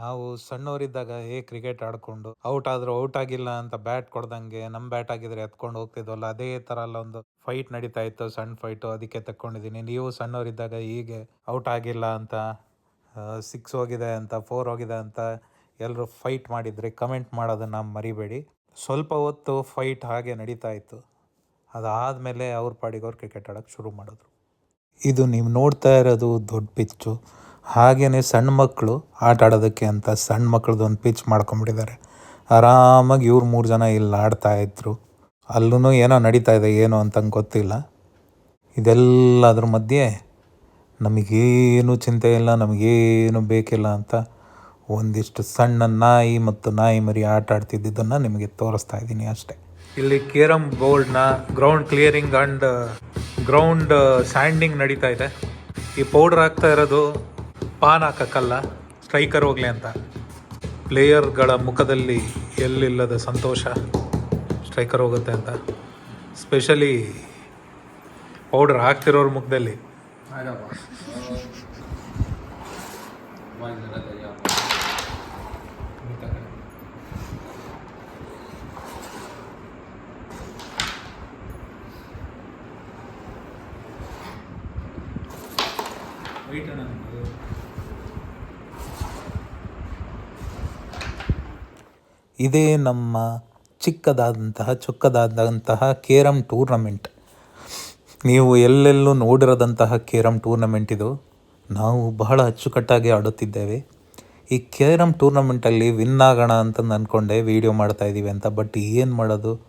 ನಾವು ಸಣ್ಣವರಿದ್ದಾಗ ಹೇ ಕ್ರಿಕೆಟ್ ಆಡ್ಕೊಂಡು, ಔಟ್ ಆದ್ರೂ ಔಟ್ ಆಗಿಲ್ಲ ಅಂತ ಬ್ಯಾಟ್ ಕೊಡ್ದಂಗೆ ನಮ್ ಬ್ಯಾಟ್ ಆಗಿದ್ರೆ ಎತ್ಕೊಂಡು ಹೋಗ್ತಿದ್ವಲ್ಲ, ಅದೇ ತರ ಅಲ್ಲ ಒಂದು ಫೈಟ್ ನಡೀತಾ ಇತ್ತು, ಸಣ್ಣ ಫೈಟ್ ಅದಕ್ಕೆ ತಕ್ಕೊಂಡಿದ್ದೀನಿ. ನೀವು ಸಣ್ಣವರಿದ್ದಾಗ ಹೀಗೆ ಔಟ್ ಆಗಿಲ್ಲ ಅಂತ ಸಿಕ್ಸ್ ಹೋಗಿದೆ ಅಂತ ಫೋರ್ ಹೋಗಿದೆ ಅಂತ ಎಲ್ಲರೂ ಫೈಟ್ ಮಾಡಿದ್ರೆ ಕಮೆಂಟ್ ಮಾಡೋದನ್ನ ಮರಿಬೇಡಿ. ಸ್ವಲ್ಪ ಹೊತ್ತು ಫೈಟ್ ಹಾಗೆ ನಡೀತಾ ಇತ್ತು. ಅದಾದಮೇಲೆ ಅವ್ರ ಪಾಡಿಗೆ ಅವ್ರು ಕ್ರಿಕೆಟ್ ಆಡೋಕ್ಕೆ ಶುರು ಮಾಡಿದ್ರು. ಇದು ನೀವು ನೋಡ್ತಾ ಇರೋದು ದೊಡ್ಡ ಪಿಚ್ಚು. ಹಾಗೆಯೇ ಸಣ್ಣ ಮಕ್ಕಳು ಆಟ ಆಡೋದಕ್ಕೆ ಅಂತ ಸಣ್ಣ ಮಕ್ಕಳದೊಂದು ಪಿಚ್ ಮಾಡ್ಕೊಂಬಿಟ್ಟಿದ್ದಾರೆ. ಆರಾಮಾಗಿ ಇವ್ರು ಮೂರು ಜನ ಇಲ್ಲಿ ಆಡ್ತಾ ಇದ್ರು. ಅಲ್ಲೂ ಏನೋ ನಡೀತಾ ಇದೆ, ಏನೋ ಅಂತ ಗೊತ್ತಿಲ್ಲ. ಇದೆಲ್ಲದ್ರ ಮಧ್ಯೆ ನಮಗೇನು ಚಿಂತೆ ಇಲ್ಲ, ನಮಗೇನು ಬೇಕಿಲ್ಲ ಅಂತ ಒಂದಿಷ್ಟು ಸಣ್ಣ ನಾಯಿ ಮತ್ತು ನಾಯಿ ಮರಿ ಆಟ ಆಡ್ತಿದ್ದನ್ನು ನಿಮಗೆ ತೋರಿಸ್ತಾ ಇದ್ದೀನಿ ಅಷ್ಟೇ. ಇಲ್ಲಿ ಕೇರಮ್ ಬೋರ್ಡ್ನ ground clearing and ground sanding ನಡೀತಾ ಇದೆ. ಈ ಪೌಡ್ರ್ ಆಗ್ತಾ ಇರೋದು ಪಾನ್ ಹಾಕಕ್ಕಲ್ಲ, ಸ್ಟ್ರೈಕರ್ ಹೋಗ್ಲಿ ಅಂತ. ಪ್ಲೇಯರ್ಗಳ ಮುಖದಲ್ಲಿ ಎಲ್ಲಿಲ್ಲದ ಸಂತೋಷ, ಸ್ಟ್ರೈಕರ್ ಹೋಗುತ್ತೆ ಅಂತ. ಸ್ಪೆಷಲಿ ಪೌಡರ್ ಹಾಕ್ತಿರೋರ ಮುಖದಲ್ಲಿ. ಇದೇ ನಮ್ಮ ಚಿಕ್ಕದಾದಂತಹ, ಚೊಕ್ಕದಾದಂತಹ ಕೇರಮ್ ಟೂರ್ನಮೆಂಟ್. ನೀವು ಎಲ್ಲೆಲ್ಲೂ ನೋಡಿರದಂತಹ ಕೇರಮ್ ಟೂರ್ನಮೆಂಟ್ ಇದು. ನಾವು ಬಹಳ ಅಚ್ಚುಕಟ್ಟಾಗಿ ಆಡುತ್ತಿದ್ದೇವೆ. ಈ ಕೇರಮ್ ಟೂರ್ನಮೆಂಟಲ್ಲಿ ವಿನ್ ಆಗೋಣ ಅಂತ ಅಂದ್ಕೊಂಡೆ ವೀಡಿಯೋ ಮಾಡ್ತಾ ಇದ್ದೀವಿ ಅಂತ, ಬಟ್ ಏನು ಮಾಡೋದು?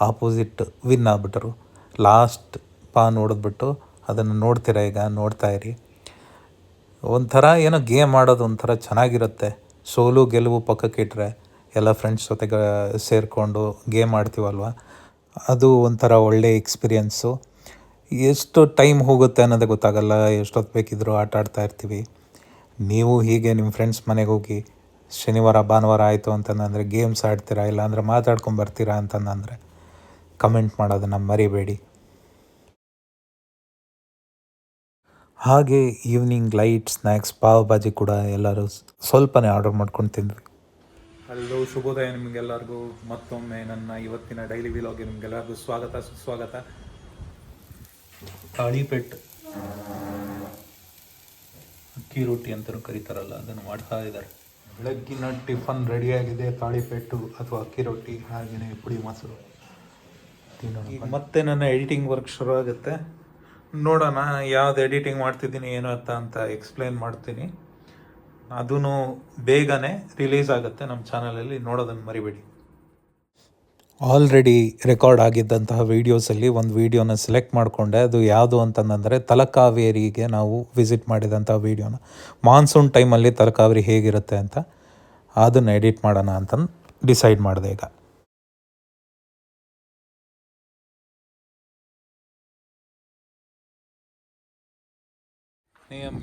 Opposite win ಆಗ್ಬಿಟ್ರು. ಲಾಸ್ಟ್ ಪಾ ನೋಡಿದ್ಬಿಟ್ಟು ಅದನ್ನು ನೋಡ್ತೀರಾ ಈಗ? ನೋಡ್ತಾ ಇರಿ. ಒಂಥರ ಏನೋ ಗೇಮ್ ಆಡೋದು ಒಂಥರ ಚೆನ್ನಾಗಿರುತ್ತೆ. ಸೋಲು ಗೆಲುವು ಪಕ್ಕಕ್ಕೆ ಇಟ್ಟರೆ ಎಲ್ಲ ಫ್ರೆಂಡ್ಸ್ ಜೊತೆಗೆ ಸೇರಿಕೊಂಡು ಗೇಮ್ ಆಡ್ತೀವಲ್ವ? ಅದು ಒಂಥರ ಒಳ್ಳೆ ಎಕ್ಸ್ಪೀರಿಯನ್ಸು ಎಷ್ಟು ಟೈಮ್ ಹೋಗುತ್ತೆ ಅನ್ನೋದೇ ಗೊತ್ತಾಗಲ್ಲ, ಎಷ್ಟೊತ್ತು ಬೇಕಿದ್ರೂ ಆಟ ಆಡ್ತಾ ಇರ್ತೀವಿ. ನೀವು ಹೀಗೆ ನಿಮ್ಮ ಫ್ರೆಂಡ್ಸ್ ಮನೆಗೆ ಹೋಗಿ, ಶನಿವಾರ, ಭಾನುವಾರ ಆಯಿತು ಅಂತಂದರೆ ಗೇಮ್ಸ್ ಆಡ್ತೀರಾ, ಇಲ್ಲಾಂದರೆ ಮಾತಾಡ್ಕೊಂಡು ಬರ್ತೀರಾ ಅಂತಂದರೆ ಕಮೆಂಟ್ ಮಾಡೋದನ್ನು ಮರಿಬೇಡಿ. ಹಾಗೆ evening light snacks pav bhaji ಕೂಡ ಎಲ್ಲರೂ ಸ್ವಲ್ಪನೇ ಆರ್ಡರ್ ಮಾಡ್ಕೊಂಡು ತಿಂದ್ವಿ ಹಲೋ, ಶುಭೋದಯ ನಿಮಗೆಲ್ಲರಿಗೂ. ಮತ್ತೊಮ್ಮೆ ನನ್ನ ಇವತ್ತಿನ ಡೈಲಿ ವಿಲಾಗ್ಗೆ ನಿಮಗೆಲ್ಲರಿಗೂ ಸ್ವಾಗತ, ಸುಸ್ವಾಗತ. ತಾಳಿಪೆಟ್ಟು ಅಕ್ಕಿ ರೊಟ್ಟಿ ಅಂತಲೂ ಕರೀತಾರಲ್ಲ, ಅದನ್ನು ಮಾಡ್ತಾ ಇದ್ದಾರೆ. ಬೆಳಗ್ಗಿನ ಟಿಫನ್ ರೆಡಿಯಾಗಿದೆ ತಾಳಿಪೆಟ್ಟು ಅಥವಾ ಅಕ್ಕಿ ರೊಟ್ಟಿ ಹಾಗೆಯೇ ಪುಡಿ ಮೊಸರು. ಮತ್ತೆ ನನ್ನ ಎಡಿಟಿಂಗ್ ವರ್ಕ್ ಶುರು ಆಗುತ್ತೆ. ನೋಡೋಣ, ಯಾವ್ದು ಎಡಿಟಿಂಗ್ ಮಾಡ್ತಿದ್ದೀನಿ, ಏನು ಅಂತ ಅಂತ ಎಕ್ಸ್ಪ್ಲೇನ್ ಮಾಡ್ತೀನಿ. ಅದೂ ಬೇಗನೆ ರಿಲೀಸ್ ಆಗುತ್ತೆ ನಮ್ಮ ಚಾನಲಲ್ಲಿ ನೋಡೋದನ್ನು ಮರಿಬೇಡಿ. ಆಲ್ರೆಡಿ ರೆಕಾರ್ಡ್ ಆಗಿದ್ದಂತಹ ವೀಡಿಯೋಸಲ್ಲಿ ಒಂದು ವೀಡಿಯೋನ ಸೆಲೆಕ್ಟ್ ಮಾಡಿಕೊಂಡೆ. ಅದು ಯಾವುದು ಅಂತಂದರೆ ತಲಕಾವೇರಿಗೆ ನಾವು ವಿಸಿಟ್ ಮಾಡಿದಂಥ ವೀಡಿಯೋನ. ಮಾನ್ಸೂನ್ ಟೈಮಲ್ಲಿ ತಲಕಾವೇರಿ ಹೇಗಿರುತ್ತೆ ಅಂತ ಅದನ್ನು ಎಡಿಟ್ ಮಾಡೋಣ ಅಂತ ಡಿಸೈಡ್ ಮಾಡಿದೆ ಈಗ.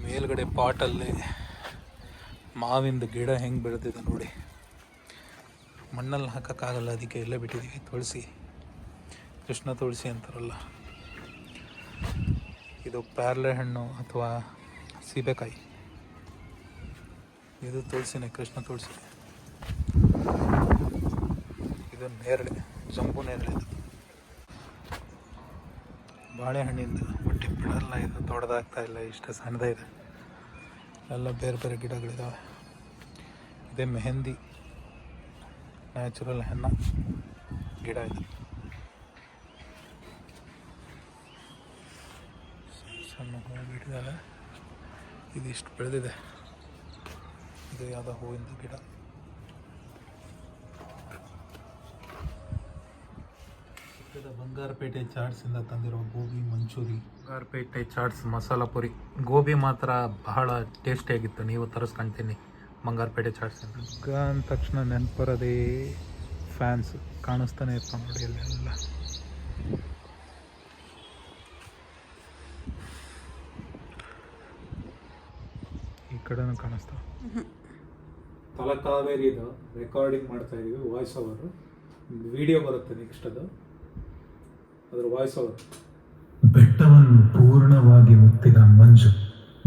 ಮೇಲ್ಗಡೆ ಪಾಟಲ್ಲಿ ಮಾವಿಂದ ಗಿಡ ಹೆಂಗೆ ಬೆಳೆದಿದೆ ನೋಡಿ. ಮಣ್ಣಲ್ಲಿ ಹಾಕೋಕ್ಕಾಗಲ್ಲ, ಅದಕ್ಕೆ ಎಲ್ಲ ಬಿಟ್ಟಿದ್ದೀವಿ ತುಳಸಿ, ಕೃಷ್ಣ ತುಳಸಿ ಅಂತಾರಲ್ಲ. ಇದು ಪ್ಯಾರ್ಲೆ ಹಣ್ಣು ಅಥವಾ ಸೀಬೆಕಾಯಿ. ಇದು ತುಳಸಿನೇ, ಕೃಷ್ಣ ತುಳಸಿ ಇದು ನೇರಳೆ, ಜಂಬು ನೇರಳೆ ಇದು. ಬಾಳೆಹಣ್ಣಿಂದ ಬಟ್ಟೆ ಬಿಡಲ್ಲ ಇದು ದೊಡ್ಡದಾಗ್ತಾ ಇಲ್ಲ, ಇಷ್ಟು ಸಣ್ಣದೇ ಇದೆ. ಎಲ್ಲ ಬೇರೆ ಬೇರೆ ಗಿಡಗಳಿದ್ದಾವೆ ಇದೇ ಮೆಹಂದಿ, ನ್ಯಾಚುರಲ್ ಹೆನ್ನ ಗಿಡ ಇದೆ. ಸಣ್ಣ ಹೂವು ಬಿಟ್ಟಿದ್ದಾರೆ ಇದಿಷ್ಟು ಬೆಳೆದಿದೆ. ಇದು ಯಾವುದೋ ಹೂವಿಂದ ಗಿಡ. ಬಂಗಾರಪೇಟೆ ಚಾಟ್ಸಿಂದ ತಂದಿರೋ ಗೋಬಿ, ಮಂಚೂರಿ. ಬಂಗಾರಪೇಟೆ ಚಾಟ್ಸ್ ಮಸಾಲ ಪುರಿ. ಗೋಬಿ ಮಾತ್ರ ಬಹಳ ಟೇಸ್ಟಿಯಾಗಿತ್ತು ನೀವು ತರಿಸ್ಕೊಂತೀನಿ. ಬಂಗಾರಪೇಟೆ ಚಾಟ್ಸ್ ಅಂತ. ಅಂದ ತಕ್ಷಣ ನೆನಪರೋದೇ ಫ್ಯಾನ್ಸ್ ಕಾಣಿಸ್ತಾನೆ ಇರ್ತಾ ನೋಡಿ ಅಲ್ಲೆಲ್ಲ. ಈ ಕಡೆನೂ ಕಾಣಿಸ್ತಾವೆ ತಲಕಾವೇರಿದು ರೆಕಾರ್ಡಿಂಗ್ ಮಾಡ್ತಾ ಇದೀವಿ ವಾಯ್ಸ್ ಓವರ್ ವಿಡಿಯೋ ಬರುತ್ತೆ ನೆಕ್ಸ್ಟ್ ಅದು. ಅದ್ರ ವಾಯ್ಸ್ ಓವರ್ ಬೆಟ್ಟವನ್ನು ಪೂರ್ಣವಾಗಿ ಮುತ್ತಿದ ಮಂಜು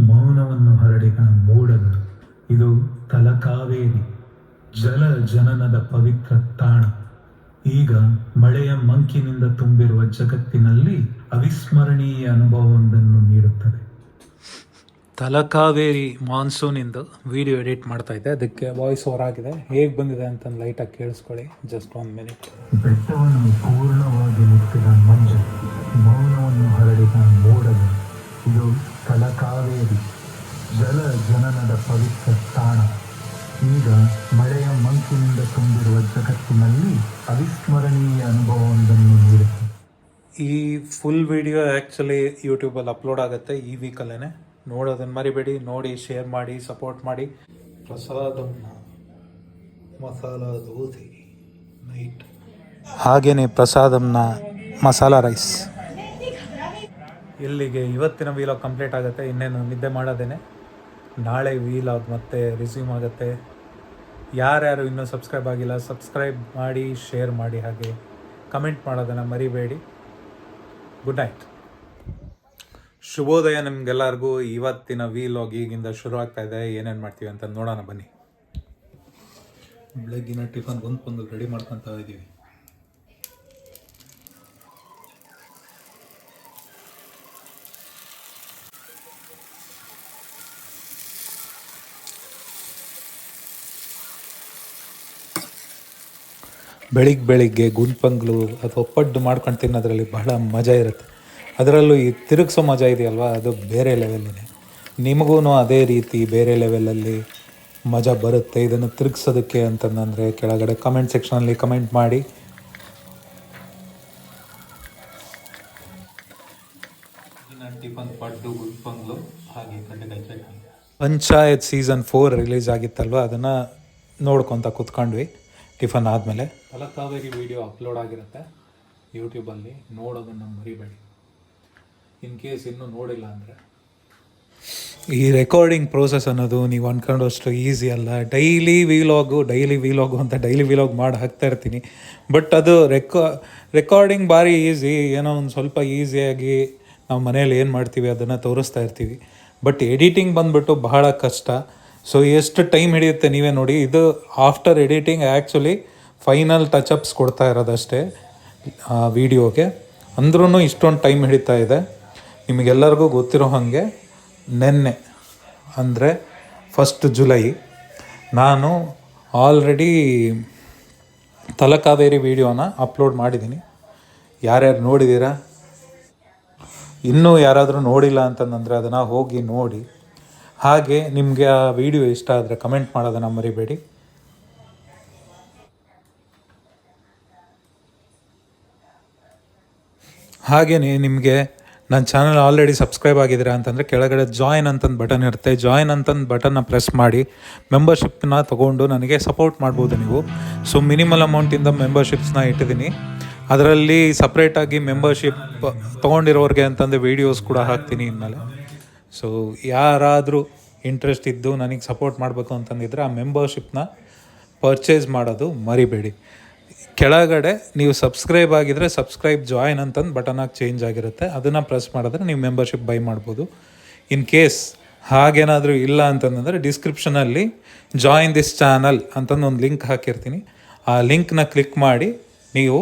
ಮೌನವನ್ನು ಹರಡಿದ ಮೋಡಗಳು ಇದು ತಲಕಾವೇರಿ ಜಲ ಜನನದ ಪವಿತ್ರ ತಾಣ. ಈಗ ಮಳೆಯ ಮಂಕಿನಿಂದ ತುಂಬಿರುವ ಜಗತ್ತಿನಲ್ಲಿ ಅವಿಸ್ಮರಣೀಯ ಅನುಭವವೊಂದನ್ನು ನೀಡುತ್ತದೆ. ತಲಕಾವೇರಿ ಮಾನ್ಸೂನಿಂದು ವಿಡಿಯೋ ಎಡಿಟ್ ಮಾಡ್ತಾ ಇದ್ದೆ. ಅದಕ್ಕೆ ವಾಯ್ಸ್ ಓವರ್ ಆಗಿದೆ. ಹೇಗೆ ಬಂದಿದೆ ಅಂತ ಲೈಟಾಗಿ ಕೇಳಿಸ್ಕೊಳ್ಳಿ. ಜಸ್ಟ್ ಒನ್ ಮಿನಿಟ್ ಬೆಟ್ಟವನ್ನು ಪೂರ್ಣವಾಗಿ ಮುಟ್ಟಿದ ಮಂಜು ಹರಡಿದ ಇದು ತಲಕಾವೇರಿ ಜಲ ಜನನದ ಪವಿತ್ರ ತಾಣ ಈಗ ಮಳೆಯ ಮಂಚಿನಿಂದ ತುಂಬಿರುವ ಜಗತ್ತಿನಲ್ಲಿ ಅವಿಸ್ಮರಣೀಯ ಅನುಭವವೊಂದನ್ನು ನೀಡುತ್ತೆ. ಈ ಫುಲ್ ವಿಡಿಯೋ ಆ್ಯಕ್ಚುಲಿ ಯೂಟ್ಯೂಬಲ್ಲಿ ಅಪ್ಲೋಡ್ ಆಗುತ್ತೆ ಈ ವೀಕಲ್ಲೇ ನೋಡೋದನ್ನು ಮರಿಬೇಡಿ ನೋಡಿ ಶೇರ್ ಮಾಡಿ ಸಪೋರ್ಟ್ ಮಾಡಿ. ಪ್ರಸಾದನ್ನ ಮಸಾಲ ದೋಸೆ ನೈಟ್ ಹಾಗೆಯೇ ಪ್ರಸಾದಮ್ನ ಮಸಾಲ ರೈಸ್ ಇಲ್ಲಿಗೆ ಇವತ್ತಿನ ವೀಲಾಗ್ ಕಂಪ್ಲೀಟ್ ಆಗುತ್ತೆ. ಇನ್ನೇನು ನಿದ್ದೆ ಮಾಡೋದೇನೆ? ನಾಳೆ ವೀಲಾಗ್ ಮತ್ತೆ ರಿಸ್ಯೂಮ್ ಆಗುತ್ತೆ. ಯಾರ್ಯಾರು ಇನ್ನೂ ಸಬ್ಸ್ಕ್ರೈಬ್ ಆಗಿಲ್ಲ ಸಬ್ಸ್ಕ್ರೈಬ್ ಮಾಡಿ ಶೇರ್ ಮಾಡಿ ಹಾಗೆ ಕಮೆಂಟ್ ಮಾಡೋದನ್ನು ಮರಿಬೇಡಿ. ಗುಡ್ ನೈಟ್ ಶುಭೋದಯ ನಿಮ್ಗೆಲ್ಲರಿಗೂ. ಇವತ್ತಿನ ವೀಲಾಗ್ ಈಗಿಂದ ಶುರು ಆಗ್ತಾ ಇದೆ. ಏನೇನು ಮಾಡ್ತೀವಿ ಅಂತ ನೋಡೋಣ ಬನ್ನಿ. ಬೆಳಗ್ಗಿನ ಟಿಫನ್ ಒಂದು ರೆಡಿ ಮಾಡ್ಕೊತಾ ಇದ್ದೀವಿ ಬೆಳಿಗ್ಗೆ ಬೆಳಿಗ್ಗೆ ಗುಂಡ್ಪಂಗ್ಲು ಅಥವಾ ಪಡ್ಡು ಮಾಡ್ಕೊಂಡು ತಿನ್ನೋದ್ರಲ್ಲಿ ಬಹಳ ಮಜಾ ಇರುತ್ತೆ. ಅದರಲ್ಲೂ ಈ ತಿರುಗಿಸೋ ಮಜಾ ಇದೆಯಲ್ವಾ? ಅದು ಬೇರೆ ಲೆವೆಲ್ಲಿದೆ ನಿಮಗೂ ಅದೇ ರೀತಿ ಬೇರೆ ಲೆವೆಲಲ್ಲಿ ಮಜಾ ಬರುತ್ತೆ. ಇದನ್ನು ತಿರುಗಿಸೋದಕ್ಕೆ ಅಂತಂದರೆ ಕೆಳಗಡೆ ಕಮೆಂಟ್ ಸೆಕ್ಷನಲ್ಲಿ ಕಮೆಂಟ್ ಮಾಡಿ. ಪಂಚಾಯತ್ ಸೀಸನ್ ಫೋರ್ ರಿಲೀಸ್ ಆಗಿತ್ತಲ್ವ? ಅದನ್ನು ನೋಡ್ಕೊತ ಕೂತ್ಕೊಂಡ್ವಿ. ಟಿಫನ್ ಆದಮೇಲೆ. ತಲಕಾವೇರಿ ವಿಡಿಯೋ ಅಪ್ಲೋಡ್ ಆಗಿರುತ್ತೆ. ಯೂಟ್ಯೂಬಲ್ಲಿ ನೋಡೋದನ್ನು ಮರಿಬೇಡಿ. ಇನ್ ಕೇಸ್ ಇನ್ನೂ ನೋಡಿಲ್ಲ ಅಂದರೆ. ಈ ರೆಕಾರ್ಡಿಂಗ್ ಪ್ರೋಸೆಸ್ ಅನ್ನೋದು ನೀವು ಅಂದ್ಕೊಂಡಷ್ಟು ಈಸಿ ಅಲ್ಲ. ಡೈಲಿ ವಿಲಾಗು ಡೈಲಿ ವಿಲಾಗು ಅಂತ ಡೈಲಿ ವೀಲಾಗ್ ಮಾಡಿ ಹಾಕ್ತಾ ಇರ್ತೀನಿ. ಬಟ್ ಅದು ರೆಕಾ ರೆಕಾರ್ಡಿಂಗ್ ಭಾರಿ ಈಸಿ ಏನೋ ಒಂದು ಸ್ವಲ್ಪ ಈಸಿಯಾಗಿ ನಾವು ಮನೇಲಿ ಏನು ಮಾಡ್ತೀವಿ ಅದನ್ನು ತೋರಿಸ್ತಾ ಇರ್ತೀವಿ. ಬಟ್ ಎಡಿಟಿಂಗ್ ಬಂದ್ಬಿಟ್ಟು ಬಹಳ ಕಷ್ಟ. ಸೊ ಎಷ್ಟು ಟೈಮ್ ಹಿಡಿಯುತ್ತೆ ನೀವೇ ನೋಡಿ. ಇದು after editing actually final touchups ಕೊಡ್ತಾ ಇರೋದಷ್ಟೇ ವಿಡಿಯೋಗೆ ಅಂದ್ರೂ ಇಷ್ಟೊಂದು ಟೈಮ್ ಹಿಡಿತಾ ಇದೆ. ನಿಮಗೆಲ್ಲರಿಗೂ ಗೊತ್ತಿರೋ ಹಾಗೆ ನೆನ್ನೆ, ಅಂದರೆ ಫಸ್ಟ್ ಜುಲೈ ನಾನು ಆಲ್ರೆಡಿ ತಲಕಾವೇರಿ ವಿಡಿಯೋನ ಅಪ್ಲೋಡ್ ಮಾಡಿದ್ದೀನಿ. ಯಾರ್ಯಾರು ನೋಡಿದ್ದೀರಾ ಇನ್ನೂ ಯಾರಾದರೂ ನೋಡಿಲ್ಲ ಅಂತಂದರೆ ಅದನ್ನು ಹೋಗಿ ನೋಡಿ. ಹಾಗೆ ನಿಮಗೆ ಆ ವಿಡಿಯೋ ಇಷ್ಟ ಆದರೆ ಕಮೆಂಟ್ ಮಾಡೋದನ್ನು ಮರಿಬೇಡಿ. ಹಾಗೆಯೇ ನಿಮಗೆ ನನ್ನ ಚಾನಲ್ ಆಲ್ರೆಡಿ ಸಬ್ಸ್ಕ್ರೈಬ್ ಆಗಿದ್ದೀರಾ ಅಂತಂದರೆ ಕೆಳಗಡೆ ಜಾಯಿನ್ ಅಂತಂದು ಬಟನ್ ಇರುತ್ತೆ. ಜಾಯಿನ್ ಅಂತಂದು ಬಟನ್ನ ಪ್ರೆಸ್ ಮಾಡಿ ಮೆಂಬರ್ಶಿಪ್ನ ತೊಗೊಂಡು ನನಗೆ ಸಪೋರ್ಟ್ ಮಾಡ್ಬೋದು ನೀವು. ಸೊ ಮಿನಿಮಲ್ ಅಮೌಂಟಿಂದ ಮೆಂಬರ್ಶಿಪ್ಸ್ನ ಇಟ್ಟಿದ್ದೀನಿ. ಅದರಲ್ಲಿ ಸಪ್ರೇಟಾಗಿ ಮೆಂಬರ್ಶಿಪ್ ತೊಗೊಂಡಿರೋರಿಗೆ ಅಂತಂದು ವೀಡಿಯೋಸ್ ಕೂಡ ಹಾಕ್ತೀನಿ ಇನ್ಮೇಲೆ. ಸೊ ಯಾರಾದರೂ ಇಂಟ್ರೆಸ್ಟ್ ಇದ್ದು ನನಗೆ ಸಪೋರ್ಟ್ ಮಾಡಬೇಕು ಅಂತಂದಿದ್ರೆ ಆ ಮೆಂಬರ್ಶಿಪ್ನ ಪರ್ಚೇಸ್ ಮಾಡೋದು ಮರಿಬೇಡಿ. ಕೆಳಗಡೆ ನೀವು ಸಬ್ಸ್ಕ್ರೈಬ್ ಆಗಿದ್ರೆ ಸಬ್ಸ್ಕ್ರೈಬ್ ಜಾಯಿನ್ ಅಂತಂದು ಬಟನಾಗಿ ಚೇಂಜ್ ಆಗಿರುತ್ತೆ. ಅದನ್ನು ಪ್ರೆಸ್ ಮಾಡಿದ್ರೆ ನೀವು ಮೆಂಬರ್ಶಿಪ್ ಬೈ ಮಾಡ್ಬೋದು. ಇನ್ ಕೇಸ್ ಹಾಗೇನಾದರೂ ಇಲ್ಲ ಅಂತಂದರೆ ಡಿಸ್ಕ್ರಿಪ್ಷನಲ್ಲಿ ಜಾಯಿನ್ ದಿಸ್ ಚಾನಲ್ ಅಂತಂದು ಒಂದು ಲಿಂಕ್ ಹಾಕಿರ್ತೀನಿ. ಆ ಲಿಂಕ್ನ ಕ್ಲಿಕ್ ಮಾಡಿ ನೀವು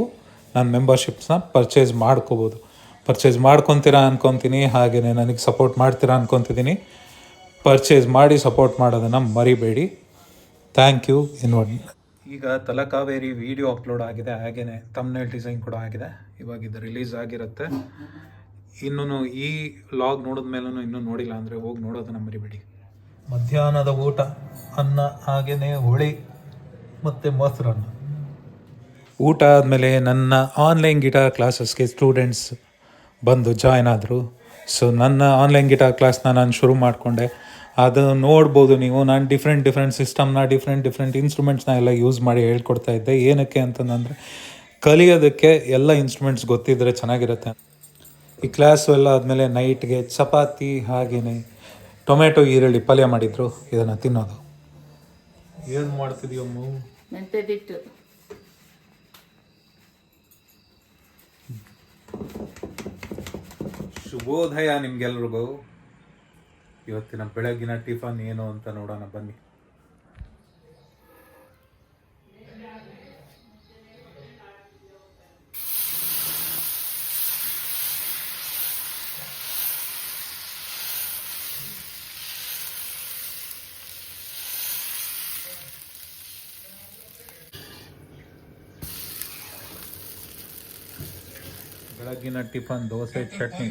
ನನ್ನ ಮೆಂಬರ್ಶಿಪ್ಸ್ನ ಪರ್ಚೇಸ್ ಮಾಡ್ಕೋಬೋದು. ಪರ್ಚೇಸ್ ಮಾಡ್ಕೊತೀರಾ ಅನ್ಕೊತೀನಿ ಹಾಗೆಯೇ ನನಗೆ ಸಪೋರ್ಟ್ ಮಾಡ್ತೀರಾ ಅನ್ಕೊತಿದ್ದೀನಿ. ಪರ್ಚೇಸ್ ಮಾಡಿ ಸಪೋರ್ಟ್ ಮಾಡೋದನ್ನು ಮರಿಬೇಡಿ. ಥ್ಯಾಂಕ್ ಯು ಇನ್ ಒನ್ ಈಗ ತಲಕಾವೇರಿ ವಿಡಿಯೋ ಅಪ್ಲೋಡ್ ಆಗಿದೆ ಹಾಗೆಯೇ ತಮ್ನೇಲ್ ಡಿಸೈನ್ ಕೂಡ ಆಗಿದೆ. ಇವಾಗ ಇದು ರಿಲೀಸ್ ಆಗಿರುತ್ತೆ. ಇನ್ನೂ ಈ ಲಾಗ್ ನೋಡಿದ ಮೇಲೂ ಇನ್ನೂ ನೋಡಿಲ್ಲ ಅಂದರೆ ಹೋಗಿ ನೋಡೋದನ್ನು ಮರಿಬೇಡಿ. ಮಧ್ಯಾಹ್ನದ ಊಟ ಅನ್ನ ಹಾಗೆಯೇ ಹುಳಿ ಮತ್ತು ಮೊಸರನ್ನ. ಊಟ ಆದಮೇಲೆ ನನ್ನ ಆನ್ಲೈನ್ ಗಿಟಾರ್ ಕ್ಲಾಸಸ್ಗೆ ಸ್ಟೂಡೆಂಟ್ಸ್ ಬಂದು ಜಾಯ್ನ್ ಆದರು. ಸೊ ನನ್ನ ಆನ್ಲೈನ್ ಗಿಟಾರ್ ಕ್ಲಾಸ್ನ ನಾನು ಶುರು ಮಾಡಿಕೊಂಡೆ. ಅದು ನೋಡ್ಬೋದು ನೀವು. ನಾನು ಡಿಫ್ರೆಂಟ್ ಡಿಫ್ರೆಂಟ್ ಸಿಸ್ಟಮ್ನ ಡಿಫ್ರೆಂಟ್ ಡಿಫ್ರೆಂಟ್ ಇನ್ಸ್ಟ್ರೂಮೆಂಟ್ಸ್ನ ಎಲ್ಲ ಯೂಸ್ ಮಾಡಿ ಹೇಳ್ಕೊಡ್ತಾ ಇದ್ದೆ. ಏನಕ್ಕೆ ಅಂತಂದರೆ, ಕಲಿಯೋದಕ್ಕೆ ಎಲ್ಲ ಇನ್ಸ್ಟ್ರೂಮೆಂಟ್ಸ್ ಗೊತ್ತಿದ್ದರೆ ಚೆನ್ನಾಗಿರುತ್ತೆ. ಈ ಕ್ಲಾಸು ಎಲ್ಲ ಆದಮೇಲೆ ನೈಟ್ಗೆ ಚಪಾತಿ ಹಾಗೆಯೇ ಟೊಮೆಟೊ ಈರುಳ್ಳಿ ಪಲ್ಯ ಮಾಡಿದ್ರು. ಇದನ್ನು ತಿನ್ನೋದು. ಏನು ಮಾಡ್ತಿದ್ಯಮ್ಮ? ಶುಭೋದಯ ನಿಮ್ಗೆಲ್ರಿಗೂ. ಇವತ್ತಿನ ಬೆಳಗಿನ ಟಿಫನ್ ಏನು ಅಂತ ನೋಡೋಣ ಬನ್ನಿ. ಬೆಳಗ್ಗಿನ ಟಿಫನ್ ದೋಸೆ ಚಟ್ನಿ